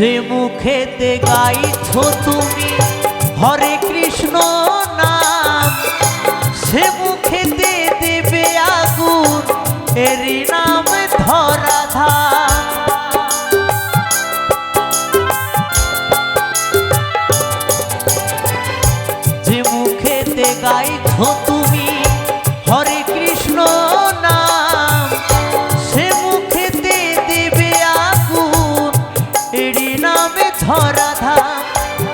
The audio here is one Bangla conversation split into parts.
যে মুখেতে গাইছ তুমি, হরে কৃষ্ণ নাম। সে মুখেতে দেবে আগুন, এরই নাম ধরা ধাম যে মুখেতে গাইছ তুমি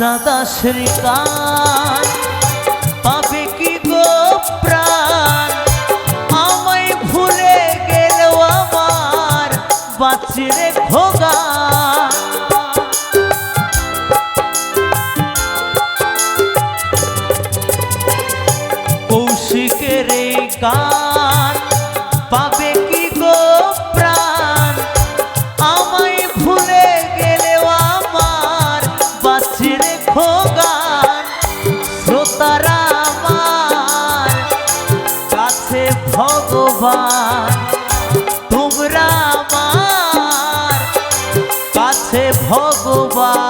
চাঁদা শ্রীকান পাবে কি গো প্রাণ? আমায় ভুলে গেল আমার বাঁচলে ভোগা। কৌশিকের গান ভগবান তোমরা আমার কাছে ভগবান।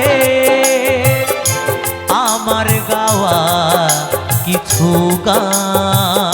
হবে। আমার গাওয়া কিছু গান।